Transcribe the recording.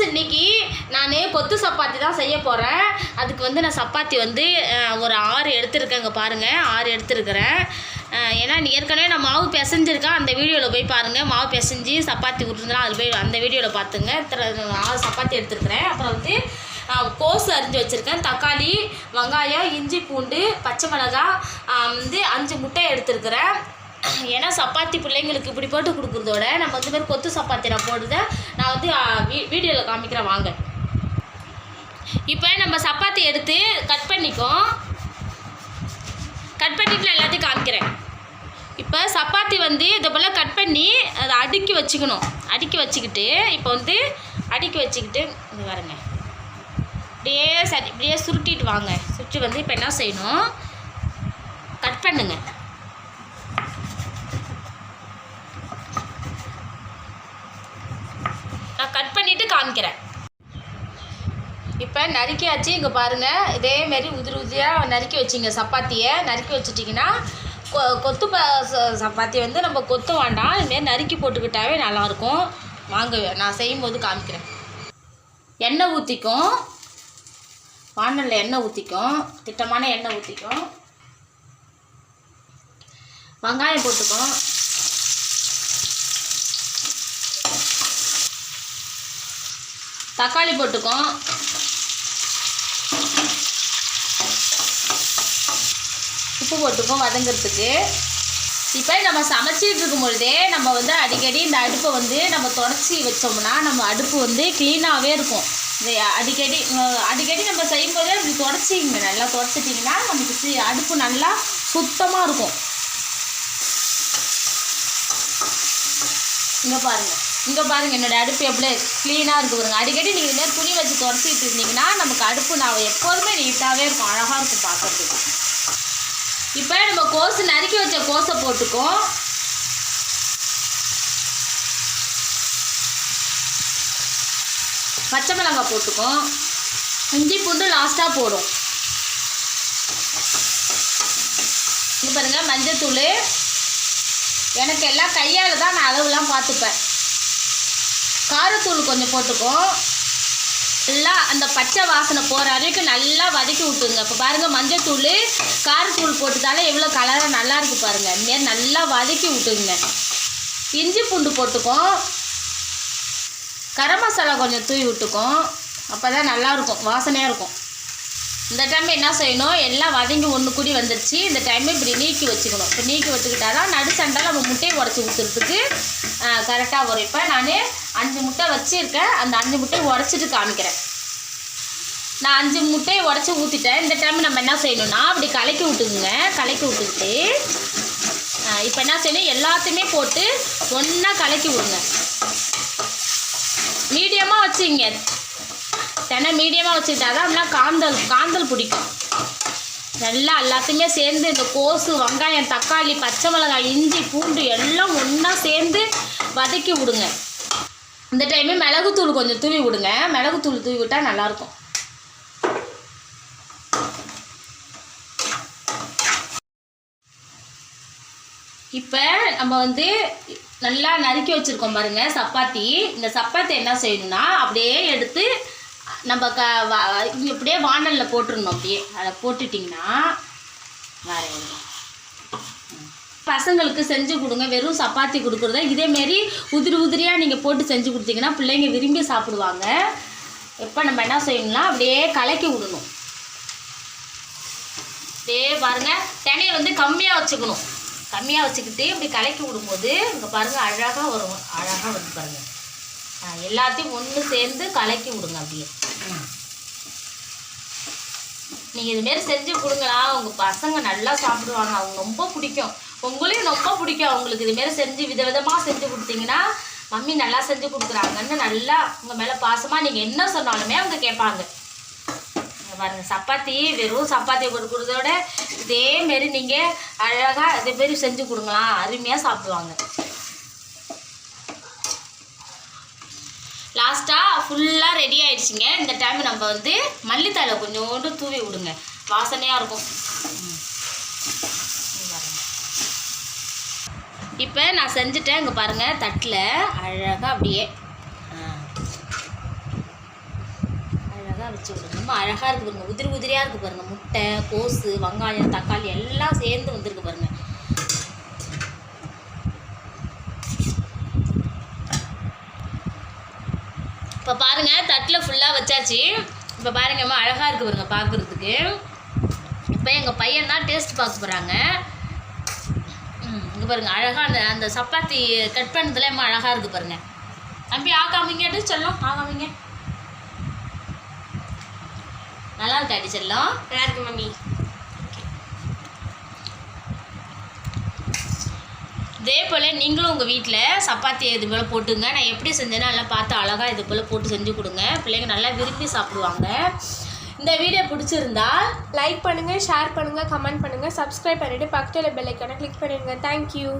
Friends இன்னைக்கு நான் கொத்து சப்பாத்தி தான் செய்ய போகிறேன் அதுக்கு வந்து நான் சப்பாத்தி வந்து ஒரு ஆறு எடுத்துருக்கேங்க பாருங்கள் ஆறு எடுத்துருக்கிறேன். ஏன்னா ஏற்கனவே நான் மாவு பிசைஞ்சிருக்கேன். அந்த வீடியோவில் போய் பாருங்கள் மாவு பிசைஞ்சு சப்பாத்தி விட்டுருந்தா அது போய் அந்த வீடியோவில் பார்த்துங்க ஆறு சப்பாத்தி எடுத்துருக்கிறேன். அப்புறம் வந்து கோஸ் அரிஞ்சு வச்சுருக்கேன். தக்காளி வெங்காயம் இஞ்சி பூண்டு பச்சை மிளகாய் வந்து அஞ்சு முட்டை எடுத்துருக்கிறேன். ஏன்னா சப்பாத்தி பிள்ளைங்களுக்கு இப்படி போட்டு கொடுக்குறதோட நம்ம வந்து மாதிரி கொத்து சப்பாத்தி நான் போடுறத நான் வந்து வீடியோவில் காமிக்கிறேன் வாங்க. இப்போ நம்ம சப்பாத்தி எடுத்து கட் பண்ணிக்கோம் கட் பண்ணிட்டு நான் எல்லாத்தையும் காமிக்கிறேன். இப்போ சப்பாத்தி வந்து இதை போல் கட் பண்ணி அதை அடுக்கி வச்சுக்கணும். அடுக்கி வச்சுக்கிட்டு இப்போ வந்து அடுக்கி வச்சுக்கிட்டு இங்க வரேங்க இப்படியே சரி இப்படியே சுருட்டிட்டு வாங்க. சுருட்டி வந்து இப்போ என்ன செய்யணும்? கட் பண்ணுங்க. கட் பண்ணிவிட்டு காமிக்கிறேன். இப்போ நறுக்கியாச்சு இங்கே பாருங்கள் இதேமாரி உதிரி உதிரியாக நறுக்கி வச்சிங்க சப்பாத்தியை. நறுக்கி வச்சிட்டிங்கன்னா கொ கொத்து ப ச- சப்பாத்தி வந்து நம்ம கொத்து வேண்டாம். இதுமாரி நறுக்கி போட்டுக்கிட்டாவே நல்லாயிருக்கும் வாங்க நான் செய்யும்போது காமிக்கிறேன். எண்ணெய் ஊற்றிக்கும் வானலில் எண்ணெய் ஊற்றிக்கும் திட்டமான எண்ணெய் ஊற்றிக்கும் வெங்காயம் போட்டுக்கும். தக்காளி போட்டுக்கும். உப்பு போட்டுக்கும் வதங்கிறதுக்கு. இப்போ நம்ம சமைச்சிட்டு இருக்கும் பொழுதே நம்ம வந்து அடிக்கடி இந்த அடுப்பை வந்து நம்ம தொடச்சி வச்சோம்னா நம்ம அடுப்பு வந்து க்ளீனாகவே இருக்கும். இந்த அடிக்கடி அடிக்கடி நம்ம செய்யும்போதே அப்படி தொடச்சிங்க நல்லா தொடச்சிட்டிங்கன்னா நமக்கு அடுப்பு நல்லா சுத்தமாக இருக்கும். இங்கே பாருங்கள் இங்கே பாருங்கள் என்னோட அடுப்பு எப்படி க்ளீனாக இருக்குது பாருங்க. அடிக்கடி நீங்கள் இந்த துணி வச்சு துரத்திட்டு இருந்தீங்கன்னா நமக்கு அடுப்பு நான் எப்போதுமே நீட்டாகவே இருக்கும் அழகாக இருக்கும் பார்க்குறதுக்கு. இப்போ நம்ம கோஸு நறுக்கி வச்ச கோஸை போட்டுக்கோம் பச்சை மிளகாய் போட்டுக்கோம் இஞ்சி பூண்டு லாஸ்ட்டாக போடும். இங்க பாருங்கள் மஞ்சத்தூள். எனக்கு எல்லாம் கையால் தான் நான் அளவுலாம் பார்த்துப்பேன். காரத்தூள் கொஞ்சம் போட்டுக்கோம் நல்லா அந்த பச்சை வாசனை போகிற வரைக்கும் நல்லா வதக்கி விட்டுருங்க. இப்போ பாருங்கள் மஞ்சத்தூள் காரத்தூள் போட்டுட்டாலே எவ்வளோ கலராக நல்லாயிருக்கு பாருங்கள் இந்தமாரி நல்லா வதக்கி விட்டுருங்க. இஞ்சி பூண்டு போட்டுக்கோம் கரம் மசாலா கொஞ்சம் தூவி விட்டுக்கோம் அப்போ தான் நல்லாயிருக்கும் வாசனையாக இருக்கும். இந்த டைம் என்ன செய்யணும்? எல்லாம் வதங்கி ஒன்று கூடி வந்துருச்சு. இந்த டைம் இப்படி நீக்கி வச்சுக்கணும். இப்போ நீக்கி வச்சுக்கிட்டா தான் நடு நம்ம முட்டையை உடச்சி ஊற்றுறதுக்கு கரெக்டாக வரும். இப்போ நான் அஞ்சு முட்டை வச்சுருக்கேன். அந்த அஞ்சு முட்டையை உடச்சிட்டு காமிக்கிறேன். நான் அஞ்சு முட்டையை உடச்சி ஊற்றிட்டேன் இந்த டைம் நம்ம என்ன செய்யணும்னா அப்படி கலக்கி விட்டுக்குங்க. கலக்கி விட்டுக்கிட்டு இப்போ என்ன செய்யணும்? எல்லாத்தையுமே போட்டு ஒன்றா கலக்கி விடுங்க. மீடியமாக வச்சுங்க. தென்னை மீடியமாக வச்சுக்கிட்டா தான் அப்படின்னா காந்தல் காந்தல் பிடிக்கும். நல்லா எல்லாத்தையுமே சேர்ந்து இந்த கோசு வெங்காயம் தக்காளி பச்சை மிளகாய் இஞ்சி பூண்டு எல்லாம் ஒன்றா சேர்ந்து வதக்கி விடுங்க. இந்த டைமே மிளகுத்தூள் கொஞ்சம் தூவி விடுங்க. மிளகுத்தூள் தூவி விட்டால் நல்லாயிருக்கும். இப்போ நம்ம வந்து நல்லா நறுக்கி வச்சுருக்கோம் பாருங்க சப்பாத்தி. இந்த சப்பாத்தி என்ன செய்யணும்னா அப்படியே எடுத்து நம்ம க இப்படியே வானலில் போட்டுருணும் அப்படியே. அதை போட்டுட்டிங்கன்னா வேற பசங்களுக்கு செஞ்சு கொடுங்க. வெறும் சப்பாத்தி கொடுக்குறத? இதேமாரி உதிரி உதிரியாக நீங்கள் போட்டு செஞ்சு கொடுத்தீங்கன்னா பிள்ளைங்க விரும்பி சாப்பிடுவாங்க. இப்போ நம்ம என்ன செய்யணும்னா அப்படியே கலக்கி விடணும். அப்படியே பாருங்கள் தினையை வந்து கம்மியாக வச்சுக்கணும். கம்மியாக வச்சுக்கிட்டு இப்படி கலக்கி விடும்போது இங்கே பாருங்கள் அழகாக வரும். அழகாக வந்து பாருங்கள் எல்லாத்தையும் ஒன்று சேர்ந்து கலக்கி விடுங்க அப்படியே. நீங்கள் இதுமாரி செஞ்சு கொடுங்களா. உங்கள் பசங்க நல்லா சாப்பிடுவாங்க. அவங்க ரொம்ப பிடிக்கும். உங்களையும் ரொம்ப பிடிக்கும். அவங்களுக்கு இதுமாரி செஞ்சு விதவிதமாக செஞ்சு கொடுத்தீங்கன்னா மம்மி நல்லா செஞ்சு கொடுக்குறாங்கன்னு நல்லா உங்கள் மேலே பாசமாக நீங்கள் என்ன சொன்னாலுமே அவங்க கேட்பாங்க. பாருங்கள் சப்பாத்தி வெறும் சப்பாத்தி கொடுக்குறதோட இதேமாரி நீங்கள் அழகாக இதேமாரி செஞ்சு கொடுங்களா அருமையாக சாப்பிடுவாங்க. லாஸ்ட்டாக ஃபுல்லாக ரெடி ஆயிடுச்சுங்க. இந்த டைம் நம்ம வந்து மல்லித்தழை கொஞ்சோண்டு தூவி விடுங்க. வாசனையாக இருக்கும். ம். இப்போ நான் செஞ்சுட்டேன் இங்கே பாருங்கள் தட்டில். அழகாக அப்படியே. அழகாக வச்சு விடுங்க. ரொம்ப அழகாக இருக்குது பாருங்கள் உதிரி உதிரியாக இருக்குது பாருங்கள் முட்டை கோஸு வெங்காயம் தக்காளி எல்லாம் சேர்ந்து வந்திருக்கு பாருங்கள் இப்போ பாருங்கள் தட்டில் ஃபுல்லாக வச்சாச்சு. இப்போ பாருங்கம்மா அழகாக இருக்குது பாருங்க பார்க்குறதுக்கு இப்போ எங்கள் பையன் தான் டேஸ்ட் பார்க்க போகிறாங்க இங்கே பாருங்கள் அழகாக அந்த அந்த சப்பாத்தி கட் பண்ணதுல அம்மா அழகாக இருக்குது பாருங்கள் தம்பி ஆகாமிங்கட்டு சொல்லும் ஆகாமிங்க. நல்லா இருக்கா அடி செல்லம்? நல்லா இருக்கு மம்மி. இதே போல் நீங்களும் உங்கள் வீட்டில் சப்பாத்தி இது போல் போட்டுங்க. நான் எப்படி செஞ்சேன்னா எல்லாம் பார்த்து அழகாக இது போல் போட்டு செஞ்சு கொடுங்க. பிள்ளைங்க நல்லா விரும்பி சாப்பிடுவாங்க. இந்த வீடியோ பிடிச்சிருந்தா லைக் பண்ணுங்கள் ஷேர் பண்ணுங்கள் கமெண்ட் பண்ணுங்க சப்ஸ்கிரைப் பண்ணிவிட்டு பக்கத்தில் பெல்லைக்கான கிளிக் பண்ணிடுங்க. தேங்க்யூ